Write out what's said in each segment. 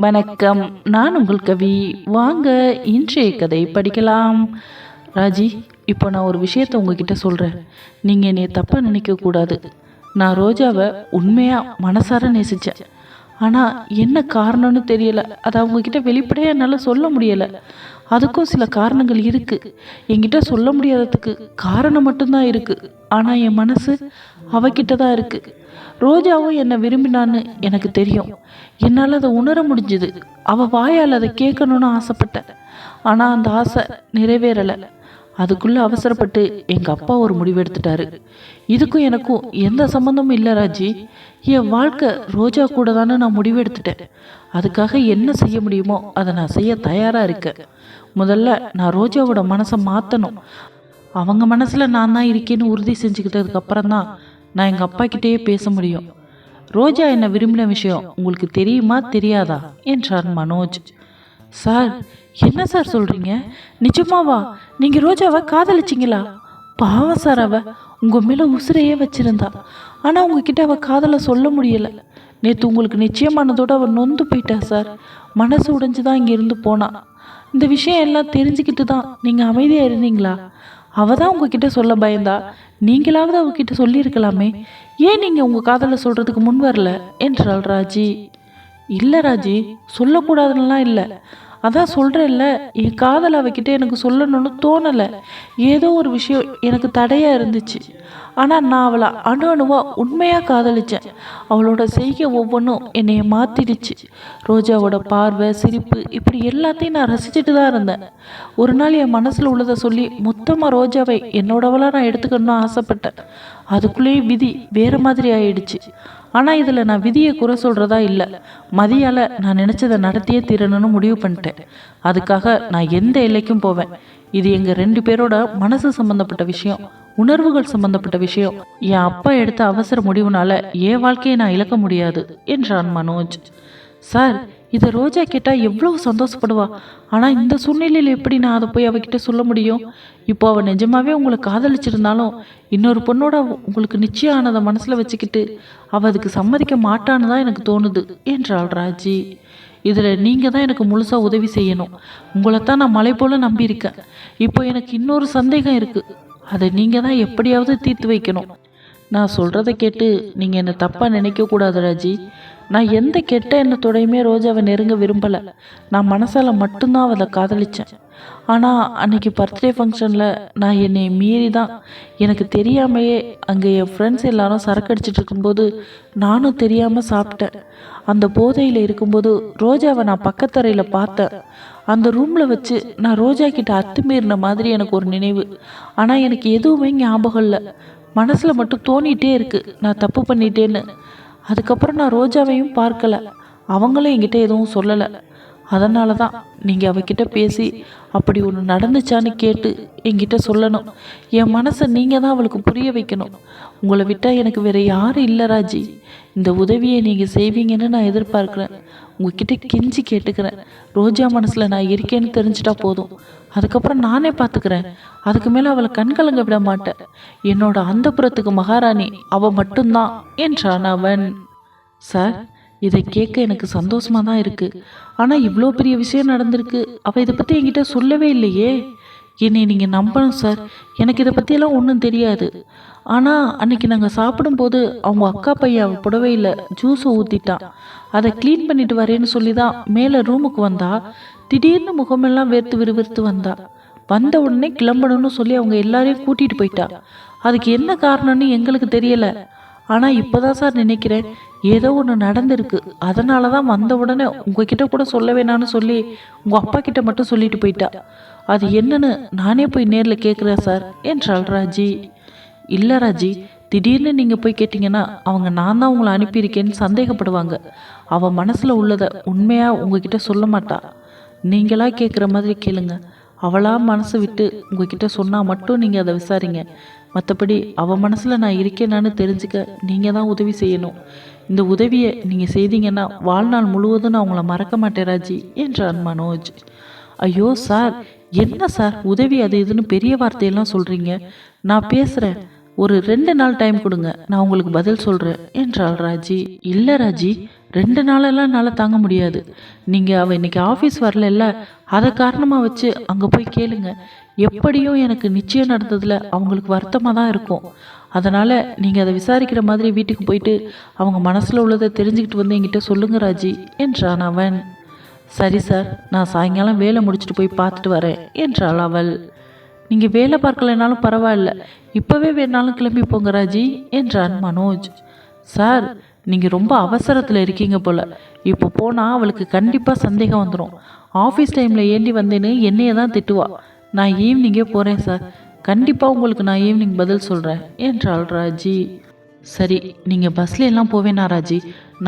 வணக்கம். நான் உங்கள் கவி. வாங்க இன்றைய கதை படிக்கலாம். ராஜி இப்போ நான் ஒரு விஷயத்தை உங்ககிட்ட சொல்கிறேன் நீங்கள் என்னை தப்பாக நினைக்கக்கூடாது நான் ரோஜாவை உண்மையாக மனசார நேசித்தேன் ஆனால் என்ன காரணம்னு தெரியலை. அதை அவங்கக்கிட்ட வெளிப்படையாக என்னால் சொல்ல முடியலை. அதுக்கும் சில காரணங்கள் இருக்குது என்கிட்ட சொல்ல முடியாததுக்கு காரணம் மட்டும்தான் இருக்குது ஆனால் என் மனசு அவகிட்ட தான் இருக்குது ரோஜாவும் என்னை விரும்பினான்னு எனக்கு தெரியும். என்னால் அதை உணர முடிஞ்சுது. அவள் வாயால் அதை கேட்கணுன்னு ஆசைப்பட்டேன் ஆனால் அந்த ஆசை நிறைவேறலை. அதுக்குள்ளே அவசரப்பட்டு எங்கள் அப்பா ஒரு முடிவெடுத்துட்டாரு இதுக்கும் எனக்கும் எந்த சம்மந்தமும் இல்லை ராஜி. என் வாழ்க்கை ரோஜா கூட தானே நான் முடிவெடுத்துட்டேன் அதுக்காக என்ன செய்ய முடியுமோ அதை நான் செய்ய தயாராக இருக்கேன். முதல்ல நான் ரோஜாவோட மனசை மாற்றணும் அவங்க மனசில் நான் தான் இருக்கேன்னு உறுதி செஞ்சுக்கிட்டதுக்கப்புறம் தான் நான் எங்கள் அப்பா கிட்டேயே பேச முடியும். ரோஜா என்ன விரும்பின விஷயம் உங்களுக்கு தெரியுமா தெரியாதா? என்றார் மனோஜ். சார் என்ன சார் சொல்கிறீங்க நிஜமாவா நீங்கள் ரோஜாவை காதலிச்சிங்களா? பாவம் சார் அவ உங்கள் மேலே உசுரையே வச்சிருந்தா. ஆனால் உங்ககிட்ட அவள் காதலை சொல்ல முடியலை. நேற்று உங்களுக்கு நிச்சயமானதோடு அவள் நொந்து போயிட்டா சார். மனசு உடைஞ்சு தான் இங்கே இருந்து போனா. இந்த விஷயம் எல்லாம் தெரிஞ்சுக்கிட்டு தான் நீங்கள் அமைதியாக இருந்தீங்களா? அவள் தான் உங்ககிட்ட சொல்ல பயந்தா? நீங்களாவது அவகிட்ட சொல்லியிருக்கலாமே. ஏன் நீங்கள் உங்கள் காதலை சொல்கிறதுக்கு முன் வரல? என்றாள் ராஜி. இல்லை ராஜி சொல்லக்கூடாதுன்னெலாம் இல்லை. அதான் சொல்கிறேன்ல என் காதல் அவகிட்ட எனக்கு சொல்லணும்னு தோணலை. ஏதோ ஒரு விஷயம் எனக்கு தடையாக இருந்துச்சு. ஆனால் நான் அவளை அணு அணுவாக உண்மையாக காதலிச்சேன். அவளோட செய்கை ஒவ்வொன்றும் என்னைய மாற்றிடுச்சு ரோஜாவோட பார்வை சிரிப்பு இப்படி எல்லாத்தையும் நான் ரசிச்சுட்டு தான் இருந்தேன். ஒரு நாள் என் மனசில் உள்ளதை சொல்லி மொத்தமாக ரோஜாவை என்னோடவளாக நான் எடுத்துக்கணும்னு ஆசைப்பட்டேன். அதுக்குள்ளேயே விதி வேறு மாதிரி ஆயிடுச்சு. ஆனால் இதில் நான் விதியை குறை சொல்கிறதா இல்லை. மதியால் நான் நினச்சதை நடத்தியே தீரணும்னு முடிவு பண்ணிட்டேன். அதுக்காக நான் எந்த எல்லைக்கும் போவேன். இது எங்கள் ரெண்டு பேரோட மனசு சம்மந்தப்பட்ட விஷயம் உணர்வுகள் சம்பந்தப்பட்ட விஷயம். என் அப்பா எடுத்த அவசர முடிவுனால என் வாழ்க்கையை நான் இழக்க முடியாது என்றான் மனோஜ். சார் இதை ரோஜா கேட்டால் எவ்வளவு சந்தோஷப்படுவா? ஆனால் இந்த சூழ்நிலையில் எப்படி நான் அதை போய் அவகிட்ட சொல்ல முடியும்? இப்போ அவள் நிஜமாவே உங்களை காதலிச்சிருந்தாலும் இன்னொரு பொண்ணோட உங்களுக்கு நிச்சயம் ஆனதை மனசில் வச்சுக்கிட்டு அவள் அதுக்கு சம்மதிக்க மாட்டான்னு தான் எனக்கு தோணுது என்றாள் ராஜி. இதில் நீங்கள் தான் எனக்கு முழுசாக உதவி செய்யணும். உங்களை தான் நான் மலை போல் நம்பியிருக்கேன். இப்போ எனக்கு இன்னொரு சந்தேகம் இருக்குது அதை நீங்கள் தான் எப்படியாவது தீர்த்து வைக்கணும். நான் சொல்கிறத கேட்டு நீங்கள் என்னை தப்பாக நினைக்கக்கூடாது ராஜி. நான் எந்த கெட்ட எண்ணத்தோடையுமே ரோஜாவை நெருங்க விரும்பலை. நான் மனசால் மட்டும்தான் அவளை காதலித்தேன் ஆனால் அன்னைக்கு பர்த்டே ஃபங்க்ஷனில் நான் என்னை மீறி தான் எனக்கு தெரியாமையே அங்கே என் ஃப்ரெண்ட்ஸ் எல்லாரும் சரக்கு அடிச்சிட்டு இருக்கும்போது நானும் தெரியாமல் சாப்பிட்டேன். அந்த போதையில் இருக்கும்போது ரோஜாவை நான் பக்கத்தரையில் பார்த்தேன். அந்த ரூமில் வச்சு நான் ரோஜா கிட்ட அத்துமீறின மாதிரி எனக்கு ஒரு நினைவு. ஆனால் எனக்கு எதுவுமே ஞாபகம் இல்லை. மனசில் மட்டும் தோணிகிட்டே இருக்குது நான் தப்பு பண்ணிட்டேன்னு. அதுக்கப்புறம் நான் ரோஜாவையும் பார்க்கல. அவங்களும் என்கிட்ட எதுவும் சொல்லலை. அதனால தான் நீங்கள் அவகிட்ட பேசி அப்படி ஒன்று நடந்துச்சான்னு கேட்டு என்கிட்ட சொல்லணும். என் மனசை நீங்கள் தான் அவளுக்கு புரிய வைக்கணும். உங்களை விட்டால் எனக்கு வேறு யாரும் இல்லை ராஜி. இந்த உதவியை நீங்கள் செய்வீங்கன்னு நான் எதிர்பார்க்குறேன். உங்ககிட்ட கெஞ்சி கேட்டுக்கிறேன். ரோஜா மனசில் நான் இருக்கேன்னு தெரிஞ்சிட்டா போதும். அதுக்கப்புறம் நானே பார்த்துக்கிறேன் அதுக்கு மேலே அவளை கண்கலங்க விட மாட்டேன். என்னோட அந்த புறத்துக்கு மகாராணி அவள் மட்டும்தான் என்றான் அவன். சார் இதை கேட்க எனக்கு சந்தோஷமாக தான் இருக்குது ஆனால் இவ்வளோ பெரிய விஷயம் நடந்திருக்கு. அவள் இதை பற்றி என்கிட்ட சொல்லவே இல்லையே. என்னை நீங்கள் நம்பணும் சார். எனக்கு இதை பற்றியெல்லாம் ஒன்றும் தெரியாது. ஆனால் அன்னைக்கு நாங்கள் சாப்பிடும்போது அவங்க அக்கா பையன் அவள் புடவையில் ஜூஸை ஊற்றிட்டான் அதை க்ளீன் பண்ணிட்டு வரேன்னு சொல்லி தான் மேலே ரூமுக்கு வந்தா திடீர்னு முகமெல்லாம் வேர்த்து விறுவிறுத்து வந்தா. வந்த உடனே கிளம்பணும்னு சொல்லி அவங்க எல்லாரையும் கூட்டிகிட்டு போயிட்டா. அதுக்கு என்ன காரணம்னு எங்களுக்கு தெரியலை. ஆனால் இப்போ தான் சார் நினைக்கிறேன் ஏதோ ஒன்று நடந்திருக்கு. அதனால தான் வந்த உடனே உங்ககிட்ட கூட சொல்ல வேணான்னு சொல்லி உங்கள் அப்பா கிட்ட மட்டும் சொல்லிட்டு போயிட்டா. அது என்னன்னு நானே போய் நேரில் கேட்குறேன் சார் என்றாள் ராஜி. இல்லை ராஜி திடீர்னு நீங்கள் போய் கேட்டிங்கன்னா அவங்க நான் தான் உங்களை அனுப்பியிருக்கேன்னு சந்தேகப்படுவாங்க. அவள் மனசில் உள்ளதை உண்மையாக உங்ககிட்ட சொல்ல மாட்டா. நீங்களாக கேட்குற மாதிரி கேளுங்கள் அவளாக மனசு விட்டு உங்ககிட்ட சொன்னால் மட்டும் நீங்கள் அதை விசாரிங்க. மற்றபடி அவள் மனசில் நான் இருக்கேனான்னு தெரிஞ்சுக்க நீங்கள் தான் உதவி செய்யணும். இந்த உதவியை நீங்கள் செய்தீங்கன்னா வாழ்நாள் முழுவதும் நான் உங்களை மறக்க மாட்டேன் ராஜி என்றான் மனோஜ். ஐயோ சார் என்ன சார் உதவி அது இதுன்னு பெரிய வார்த்தையெல்லாம் சொல்கிறீங்க நான் பேசுகிறேன் ஒரு ரெண்டு நாள் டைம் கொடுங்க. நான் உங்களுக்கு பதில் சொல்கிறேன் என்றாள் ராஜி. இல்லை ராஜி ரெண்டு நாளெல்லாம் என்னால் தாங்க முடியாது. நீங்கள் அவள் இன்றைக்கி ஆஃபீஸ் வரல அதை காரணமாக வச்சு அங்கே போய் கேளுங்க. எப்படியும் எனக்கு நிச்சயம் நடந்ததில் அவங்களுக்கு வருத்தமாக தான் இருக்கும். அதனால் நீங்கள் அதை விசாரிக்கிற மாதிரி வீட்டுக்கு போயிட்டு அவங்க மனசில் உள்ளதை தெரிஞ்சுக்கிட்டு வந்து என்கிட்ட சொல்லுங்க ராஜி என்றான் அவன். சரி சார் நான் சாயங்காலம் வேலை முடிச்சுட்டு போய் பார்த்துட்டு வரேன் என்றாள் அவள். நீங்கள் வேலை பார்க்கலைனாலும் பரவாயில்ல இப்போவே வேணாலும் கிளம்பி போங்க ராஜி என்றான் மனோஜ். சார் நீங்கள் ரொம்ப அவசரத்தில் இருக்கீங்க போல். இப்போ போனால் அவளுக்கு கண்டிப்பாக சந்தேகம் வந்துடும் ஆஃபீஸ் டைமில் ஏண்டி வந்தேன்னு என்னையே தான் திட்டுவா. நான் ஈவினிங்கே போகிறேன் சார் கண்டிப்பாக உங்களுக்கு நான் ஈவினிங் பதில் சொல்கிறேன் என்றாள் ராஜி. சரி நீங்கள் பஸ்ல எல்லாம் போவேனா ராஜி?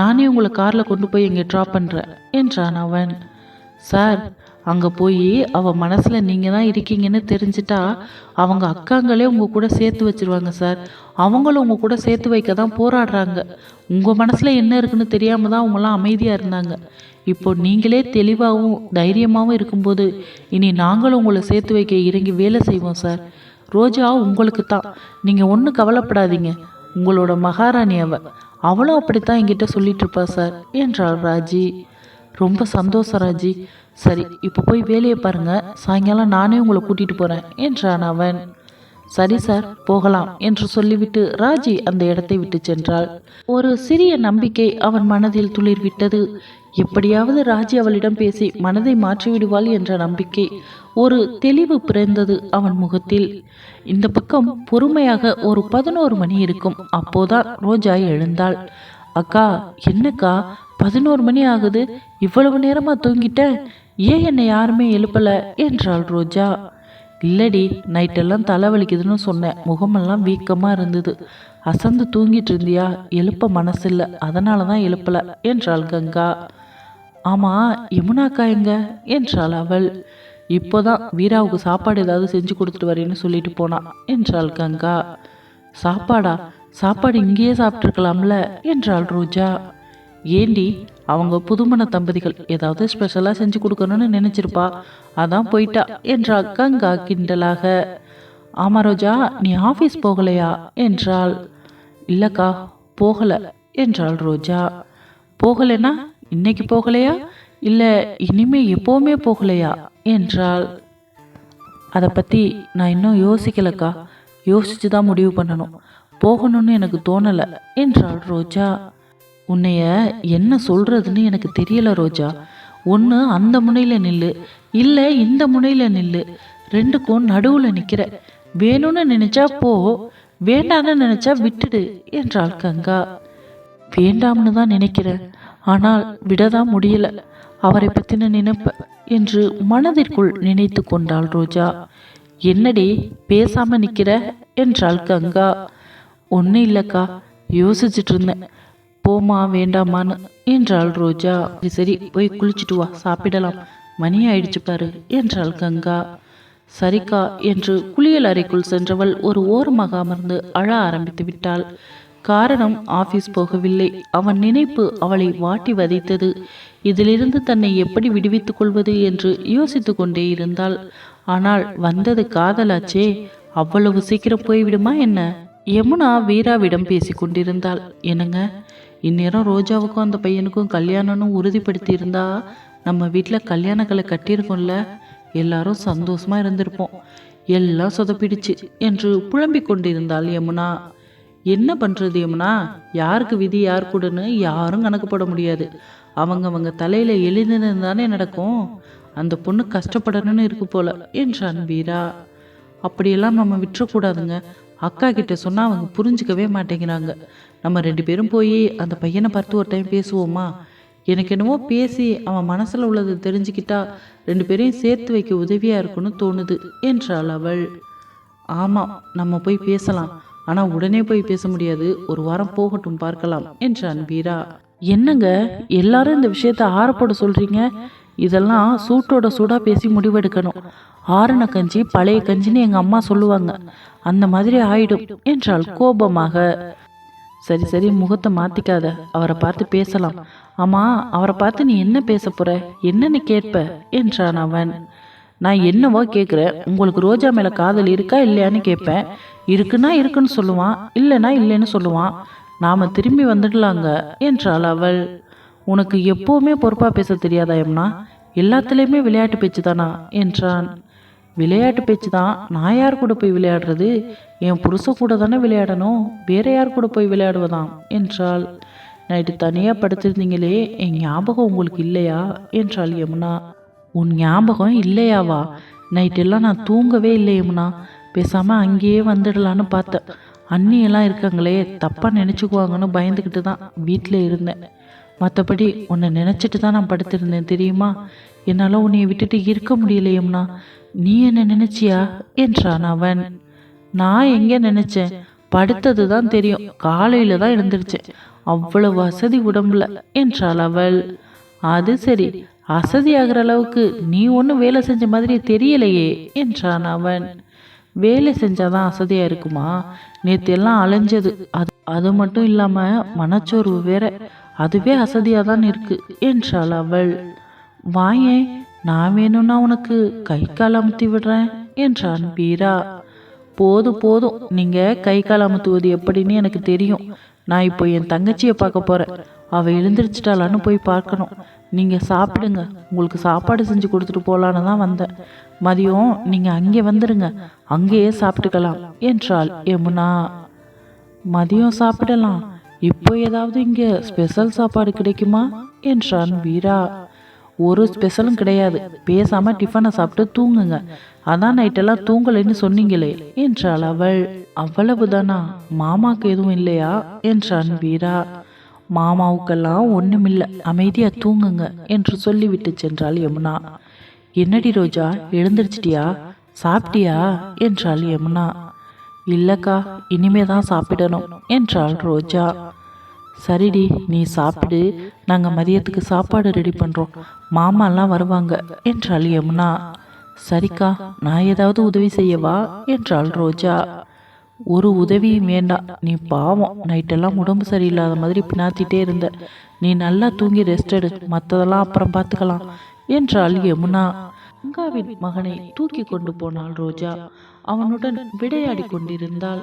நானே உங்களை காரில் கொண்டு போய் இங்கே ட்ராப் பண்ணுறேன் என்றான் அவன். சார் அங்கே போய் அவள் மனசில் நீங்கள் தான் இருக்கீங்கன்னு தெரிஞ்சிட்டா அவங்க அக்காங்களே உங்கள் கூட சேர்த்து வச்சிருவாங்க சார். அவங்களும் உங்கள் கூட சேர்த்து வைக்க தான் போராடுறாங்க. உங்கள் மனசில் என்ன இருக்குன்னு தெரியாமல் தான் அவங்களாம் அமைதியாக இருந்தாங்க. இப்போ நீங்களே தெளிவாகவும் தைரியமாகவும் இருக்கும்போது இனி நாங்களும் உங்களை சேர்த்து வைக்க இறங்கி வேலை செய்வோம் சார். ரோஜா உங்களுக்கு தான் நீங்கள் ஒன்றும் கவலைப்படாதீங்க. உங்களோட மகாராணி அவள் அவளும் அப்படித்தான் என்கிட்ட சொல்லிட்டு இருப்பா சார். என்றாள் ராஜி. ரொம்ப சந்தோஷம் ராஜி. சரி இப்போ போய் வேலையை பாருங்க. சாயங்காலம் நானே உங்களை கூட்டிகிட்டு போகிறேன் என்றான் அவன். சரி சார் போகலாம் என்று சொல்லிவிட்டு ராஜி அந்த இடத்தை விட்டு சென்றாள். ஒரு சிறிய நம்பிக்கை அவன் மனதில் துளிர்விட்டது. எப்படியாவது ராஜி அவளிடம் பேசி மனதை மாற்றிவிடுவாள் என்ற நம்பிக்கை ஒரு தெளிவு பிறந்தது அவன் முகத்தில். இந்த பக்கம் பொறுமையாக ஒரு பதினோரு மணி இருக்கும். அப்போதான் ரோஜா எழுந்தாள். அக்கா என்னக்கா? பதினோரு மணி ஆகுது. இவ்வளவு நேரமா தூங்கிட்டேன். ஏன் என்னை யாருமே எழுப்பல? என்றாள் ரோஜா. இல்லடி நைட்டெல்லாம் தலைவலிக்குதுன்னு சொன்னேன். முகமெல்லாம் வீக்கமாக இருந்தது. அசந்து தூங்கிட்டு இருந்தியா? எழுப்ப மனசில்லை. அதனால தான் எழுப்பல என்றாள் கங்கா. ஆமாம் யமுனாக்கா எங்க? என்றாள் அவள். இப்போதான் வீராவுக்கு சாப்பாடு ஏதாவது செஞ்சு கொடுத்துட்டு வரேன்னு சொல்லிட்டு போனான் என்றாள் கங்கா. சாப்பாடா? சாப்பாடு இங்கேயே சாப்பிட்ருக்கலாம்ல என்றாள் ரோஜா. ஏண்டி அவங்க புதுமண தம்பதிகள் ஏதாவது ஸ்பெஷலாக செஞ்சு கொடுக்கணும்னு நினச்சிருப்பா. அதான் போயிட்டா என்றாள் கங்கா கிண்டலாக. ஆமா ரோஜா நீ ஆஃபீஸ் போகலையா என்றாள். இல்லக்கா போகலை என்றாள் ரோஜா. போகலைன்னா இன்னைக்கு போகலையா? இல்லை இனிமே எப்போவுமே போகலையா என்றாள். அதை பற்றி நான் இன்னும் யோசிக்கலக்கா. யோசிச்சு தான் முடிவு பண்ணணும். போகணும்னு எனக்கு தோணலை என்றாள் ரோஜா. உன்னைய என்ன சொல்றதுன்னு எனக்கு தெரியல ரோஜா. ஒன்று அந்த முனையில் நில்லு இல்லை இந்த முனையில் நில்லு. ரெண்டுக்கும் நடுவில் நிற்கிற வேணும்னு நினைச்சா போ வேண்டான்னு நினைச்சா விட்டுடு என்றாள் கங்கா. வேண்டாம்னு தான் நினைக்கிறேன் ஆனால் விடதான் முடியல. அவரை பற்றின நினைப்ப என்று மனதிற்குள் நினைத்து கொண்டாள் ரோஜா. என்னடி பேசாம நிற்கிற என்றாள் கங்கா. ஒன்றும் இல்லைக்கா யோசிச்சுட்டு இருந்தேன் போமா வேண்டாமான்னு என்றாள் ரோஜா. சரி போய் குளிச்சுட்டு வா சாப்பிடலாம். மணி ஆயிடுச்சு பாரு என்றாள் கங்கா. சரிக்கா என்று குளியல் அறைக்குள் சென்றவள் ஒரு ஓரமாக அமர்ந்து அழ ஆரம்பித்து விட்டாள். காரணம் ஆபீஸ் போகவில்லை. அவன் நினைப்பு அவளை வாட்டி வதைத்தது. இதிலிருந்து தன்னை எப்படி விடுவித்துக் கொள்வது என்று யோசித்து கொண்டே இருந்தாள். ஆனால் வந்தது காதலாச்சே. அவ்வளவு சீக்கிரம் போய்விடுமா என்ன? யமுனா வீராவிடம் பேசி கொண்டிருந்தாள் என்னங்க இந்நேரம் ரோஜாவுக்கும் அந்த பையனுக்கும் கல்யாணம்னு உறுதிப்படுத்தியிருந்தா நம்ம வீட்டில் கல்யாணங்களை கட்டியிருக்கோம்ல எல்லாரும் சந்தோஷமாக இருந்திருப்போம். எல்லாம் சொதப்பிடுச்சு என்று புழம்பிக் கொண்டிருந்தாள் யமுனா. என்ன பண்ணுறது யமுனா? யாருக்கு விதி யார் கூடன்னு யாரும் கணக்கு போட முடியாது. அவங்க அவங்க தலையில தானே நடக்கும். அந்த பொண்ணு கஷ்டப்படணும்னு இருக்கு போல என்றான் வீரா. அப்படியெல்லாம் நம்ம விட்டுறக்கூடாதுங்க. அக்கா கிட்ட சொன்னால் அவங்க புரிஞ்சுக்கவே மாட்டேங்கிறாங்க. நம்ம ரெண்டு பேரும் போய் அந்த பையனை பார்த்து ஒரு டைம் பேசுவோமா? எனக்கு என்னவோ பேசி அவன் மனசில் உள்ளதை தெரிஞ்சுக்கிட்டா ரெண்டு பேரையும் சேர்த்து வைக்க உதவியாக இருக்குன்னு தோணுது என்றாள் அவள். ஆமாம் நம்ம போய் பேசலாம். ஆனால் உடனே போய் பேச முடியாது. ஒரு வாரம் போகட்டும் பார்க்கலாம் என்றான் வீரா. என்னங்க எல்லாரும் இந்த விஷயத்த ஆறப்போட சொல்கிறீங்க இதெல்லாம் சூட்டோட சூடாக பேசி முடிவெடுக்கணும். ஆறுன கஞ்சி பழைய கஞ்சின்னு எங்கள் அம்மா சொல்லுவாங்க. அந்த மாதிரி ஆயிடும் என்றாள் கோபமாக. சரி சரி முகத்தை மாத்திக்காத. அவரை பார்த்து பேசலாம். ஆமா அவரை பார்த்து நீ என்ன பேச போற? என்னன்னு கேட்ப என்றான் அவன். நான் என்னவோ கேட்குறேன் உங்களுக்கு ரோஜா மேலே காதல் இருக்கா இல்லையான்னு கேட்பேன். இருக்குன்னா இருக்குன்னு சொல்லுவான் இல்லைன்னா இல்லைன்னு சொல்லுவான். நாம திரும்பி வந்துடலாங்க என்றாள் அவள். உனக்கு எப்போவுமே பொறுப்பாக பேச தெரியாதா எம்னா எல்லாத்துலேயுமே விளையாட்டு பேச்சு தானா என்றான். விளையாட்டு பேச்சு தான். நான் யார் கூட போய் விளையாடுறது? என் புருஷன் கூட தானே விளையாடணும். வேற யார் கூட போய் விளையாடுவதாம்? என்றாள். நைட்டு தனியாக படுத்திருந்தீங்களே என் ஞாபகம் உங்களுக்கு இல்லையா? என்றாள் யமுனா. உன் ஞாபகம் இல்லையாவா? நைட்டெல்லாம் நான் தூங்கவே இல்லை யமுனா. பேசாமல் அங்கேயே வந்துடலான்னு பார்த்தேன். அண்ணியெல்லாம் இருக்காங்களே தப்பாக நினச்சிக்குவாங்கன்னு பயந்துக்கிட்டு தான் வீட்டில் இருந்தேன். மற்றபடி உன்னை நினச்சிட்டு தான் நான் படுத்திருந்தேன் தெரியுமா? என்னால் உன்னைய விட்டுட்டு இருக்க முடியல யமுனா. நீ என்ன நினைச்சியா? என்றான் அவன். நான் எங்கே நினைச்சேன்? படுத்தது தான் தெரியும். காலையில தான் எழுந்திருச்சேன். அவ்வளவு வசதி உடம்புல என்றாள் அவள். அது சரி. அசதியாகிற அளவுக்கு நீ ஒன்றும் வேலை செஞ்ச மாதிரி தெரியலையே என்றான் அவன். வேலை செஞ்சாதான் அசதியா இருக்குமா? நேற்று எல்லாம் அலைஞ்சது. அது அது மட்டும் இல்லாம மனச்சோர்வு வேற. அதுவே அசதியாக தான் இருக்கு என்றாள் அவள். வாயேன் நான் வேணும்னா உனக்கு கை கால் அமுத்தி விடுறேன் என்றான் வீரா போதும் போதும் நீங்க கை கால் அமுத்துவது எப்படின்னு எனக்கு தெரியும். நான் இப்போ என் தங்கச்சியை பார்க்க போறேன். அவ எழுந்திரிச்சிட்டாளான்னு போய் பார்க்கணும். நீங்க சாப்பிடுங்க. உங்களுக்கு சாப்பாடு செஞ்சு கொடுத்துட்டு போலான்னு தான் வந்தேன். மதியம் நீங்க அங்கே வந்துருங்க. அங்கேயே சாப்பிட்டுக்கலாம் என்றாள் யமுனா. மதியம் சாப்பிடலாம். இப்போ ஏதாவது இங்கே ஸ்பெஷல் சாப்பாடு கிடைக்குமா? என்றான் வீரா ஒரு ஸ்பெஷலும் கிடையாது. பேசாம டிஃபனை சாப்பிட்டு தூங்குங்க. அதான் நைட்டெல்லாம் தூங்கலைன்னு சொன்னீங்களே என்றாள் அவள். அவ்வளவுதானா? மாமாக்கு எதுவும் இல்லையா? என்றான் வீரா. மாமாவுக்கெல்லாம் ஒன்றுமில்லை அமைதியா தூங்குங்க என்று சொல்லிவிட்டு சென்றாள் யமுனா. என்னடி ரோஜா எழுந்திருச்சிட்டியா? சாப்பிட்டியா? என்றாள் யமுனா. இல்லக்கா இனிமே தான் சாப்பிடணும் என்றாள் ரோஜா. சரிடி நீ சாப்பிடு. நாங்கள் மதியத்துக்கு சாப்பாடு ரெடி பண்ணுறோம் மாமாலாம் வருவாங்க என்றாள் யமுனா. சரிக்கா நான் ஏதாவது உதவி செய்யவா? என்றாள் ரோஜா. ஒரு உதவியும் வேண்டாம் நீ பாவம். நைட்டெல்லாம் உடம்பு சரியில்லாத மாதிரி பின்னாத்திட்டே இருந்த. நீ நல்லா தூங்கி ரெஸ்ட் எடு மற்றதெல்லாம் அப்புறம் பார்த்துக்கலாம் என்றாள் யமுனா. கங்காவின் மகனை தூக்கி கொண்டு போனாள் ரோஜா. அவனுடன் விடையாடி கொண்டிருந்தாள்.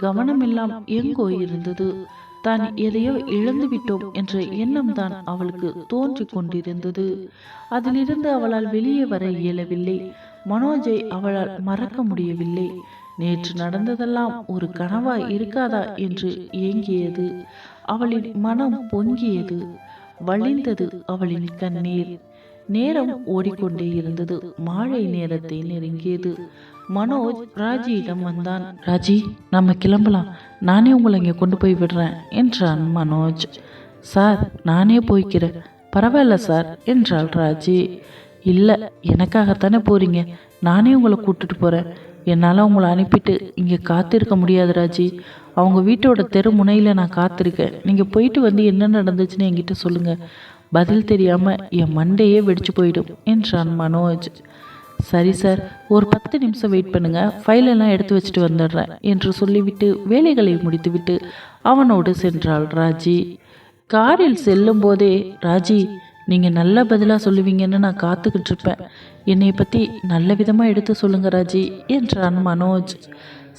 கவனமெல்லாம் எங்கோ இருந்தது. தான் எதையோ இழந்துவிட்டோம் என்ற எண்ணம்தான் அவளுக்கு தோன்றிக் கொண்டிருந்தது அதிலிருந்து அவளால் வெளியே வர இயலவில்லை. மனோஜை அவளால் மறக்க முடியவில்லை. நேற்று நடந்ததெல்லாம் ஒரு கனவா இருக்காதா என்று ஏங்கியது. அவளின் மனம் பொங்கியது. வழிந்தது அவளின் கண்ணீர். நேரம் ஓடிக்கொண்டே இருந்தது. மாழை நேரத்தை நெருங்கியது. மனோஜ் ராஜியிடம் வந்தான். ராஜி நம்ம கிளம்பலாம். நானே உங்களை இங்கே கொண்டு போய் விடுறேன் என்றான் மனோஜ். சார் நானே போய்க்கிறேன். பரவாயில்ல சார் என்றாள் ராஜி. இல்லை எனக்காகத்தானே போறீங்க. நானே உங்களை கூட்டிட்டு போகிறேன் என்னால் உங்களை அனுப்பிட்டு இங்கே காத்திருக்க முடியாது ராஜி. அவங்க வீட்டோட தெரு முனையில் நான் காத்திருக்கேன். நீங்கள் போயிட்டு வந்து என்ன நடந்துச்சுன்னு என்கிட்ட சொல்லுங்கள் பதில் தெரியாமல் என் மண்டையே வெடிச்சு போயிடும் என்றான் மனோஜ். சரி சார் ஒரு பத்து நிமிஷம் வெயிட் பண்ணுங்க ஃபைலெல்லாம் எடுத்து வச்சுட்டு வந்துடுறேன் என்று சொல்லிவிட்டு வேலைகளை முடித்துவிட்டு அவனோடு சென்றாள் ராஜி. காரில் செல்லும் போதே ராஜி நீங்கள் நல்ல பதிலாக சொல்லுவீங்கன்னு நான் காத்துக்கிட்டு இருப்பேன். என்னை பற்றி நல்ல விதமாக எடுத்து சொல்லுங்க ராஜி என்றான் மனோஜ்.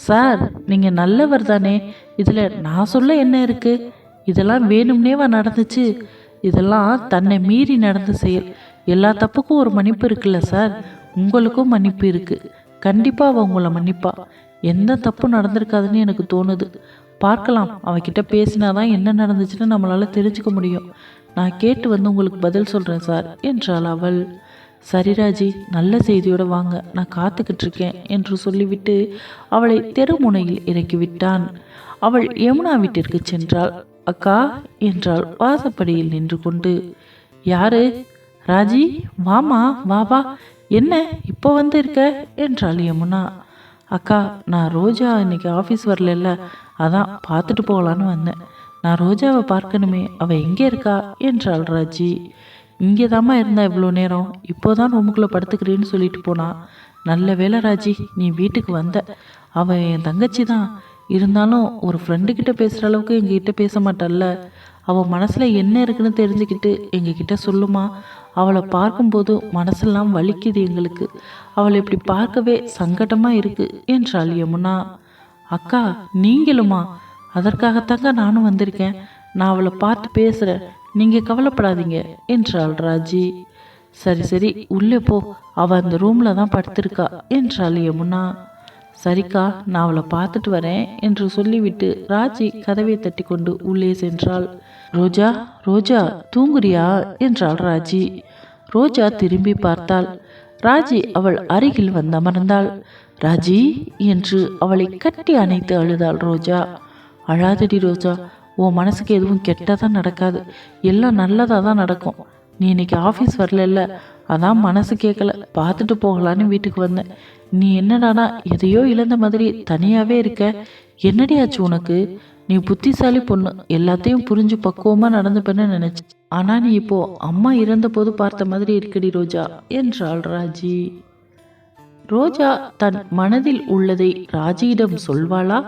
சார் நீங்கள் நல்லவர் தானே இதில் நான் சொல்ல என்ன இருக்குது இதெல்லாம் வேணும்னேவா நடந்துச்சு? இதெல்லாம் தன்னை மீறி நடந்த செயல். எல்லா தப்புக்கும் ஒரு மன்னிப்பு இருக்குல்ல சார்? உங்களுக்கும் மன்னிப்பு இருக்குது கண்டிப்பாக அவள் உங்களை மன்னிப்பா. எந்த தப்பும் நடந்திருக்காதுன்னு எனக்கு தோணுது. பார்க்கலாம். அவகிட்ட பேசினாதான் என்ன நடந்துச்சுன்னு நம்மளால் தெரிஞ்சுக்க முடியும். நான் கேட்டு வந்து உங்களுக்கு பதில் சொல்கிறேன் சார் என்றாள் அவள். சரிராஜி நல்ல செய்தியோட வாங்க. நான் காத்துக்கிட்டு இருக்கேன் என்று சொல்லிவிட்டு அவளை தெருமுனையில் இறக்கிவிட்டான். அவள் யமுனா வீட்டிற்கு சென்றாள். அக்கா என்றாள். வாசப்படியில் நின்று கொண்டு யாரு? ராஜி? வாமா வா வா. என்ன இப்போ வந்து இருக்க? என்றாள் யமுனா. அக்கா நான் ரோஜா இன்னைக்கு ஆஃபீஸ் வரல அதான் பார்த்துட்டு போகலான்னு வந்தேன். நான் ரோஜாவை பார்க்கணுமே. அவள் எங்கே இருக்கா? என்றாள் ராஜி. இங்கே தாம்மா இருந்தா இவ்வளோ நேரம். இப்போதான் ரூமுக்குள்ளே படுத்துக்கிறேன்னு சொல்லிட்டு போனா. நல்ல வேலை ராஜி நீ வீட்டுக்கு வந்த. அவள் என் தங்கச்சி தான். இருந்தாலும் ஒரு ஃப்ரெண்டுக்கிட்ட பேசுகிற அளவுக்கு எங்ககிட்ட பேச மாட்டாள்ல. அவள் மனசில் என்ன இருக்குன்னு தெரிஞ்சுக்கிட்டு எங்ககிட்ட சொல்லுமா. அவளை பார்க்கும்போது மனசெல்லாம் வலிக்குது எங்களுக்கு. அவளை இப்படி பார்க்கவே சங்கடமாக இருக்கு என்றாள் யமுனா. அக்கா நீங்களுமா? அதற்காகத்தாங்க நானும் வந்திருக்கேன். நான் அவளை பார்த்து பேசுகிறேன் நீங்கள் கவலைப்படாதீங்க என்றாள் ராஜி. சரி சரி உள்ளே போ. அவள் அந்த ரூமில் தான் படுத்திருக்கா என்றாள் யமுனா. சரிக்கா நான் அவளை பார்த்துட்டு வரேன் என்று சொல்லிவிட்டு ராஜி கதவை தட்டி கொண்டு உள்ளே சென்றாள். ரோஜா ரோஜா தூங்குறியா? என்றாள் ராஜி. ரோஜா திரும்பி பார்த்தாள். ராஜி அவள் அருகில் வந்த மறந்தாள் ராஜி என்று அவளை கட்டி அணைத்து அழுதாள் ரோஜா. அழாதடி ரோஜா உன் மனசுக்கு எதுவும் கெட்டதாக நடக்காது. எல்லாம் நல்லதாக தான் நடக்கும். நீ இன்னைக்கு ஆஃபீஸ் வரல அதான் மனசு கேட்கல பார்த்துட்டு போகலான்னு வீட்டுக்கு வந்தேன். நீ என்னடானா எதையோ இழந்த மாதிரி தனியாகவே இருக்க? என்னடி ஆச்சு உனக்கு? நீ புத்திசாலி பொண்ணு. எல்லாத்தையும் புரிஞ்சு பக்குவமாக நடந்துப்பேன்னு நினச்சி. ஆனால் நீ இப்போ அம்மா இறந்த போது பார்த்த மாதிரி இருக்கடி ரோஜா என்றாள் ராஜி. ரோஜா தன் மனதில் உள்ளதை ராஜியிடம் சொல்வாளா?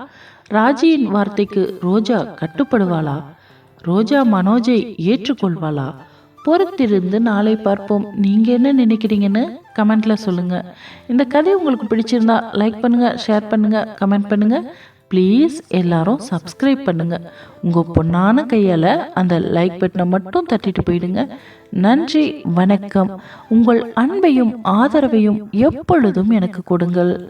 ராஜியின் வார்த்தைக்கு ரோஜா கட்டுப்படுவாளா? ரோஜா மனோஜை ஏற்றுக்கொள்வாளா? பொறுத்திருந்து நாளை பார்ப்போம். நீங்கள் என்ன நினைக்கிறீங்கன்னு கமெண்ட்டில் சொல்லுங்கள் இந்த கதை உங்களுக்கு பிடிச்சிருந்தா லைக் பண்ணுங்கள் ஷேர் பண்ணுங்கள் கமெண்ட் பண்ணுங்கள் ப்ளீஸ் எல்லாரும் சப்ஸ்கிரைப் பண்ணுங்கள் உங்கள் பொண்ணான கையால் அந்த லைக் பட்டனை மட்டும் தட்டிட்டு போயிடுங்க. நன்றி வணக்கம். உங்கள் அன்பையும் ஆதரவையும் எப்பொழுதும் எனக்கு கொடுங்கள்.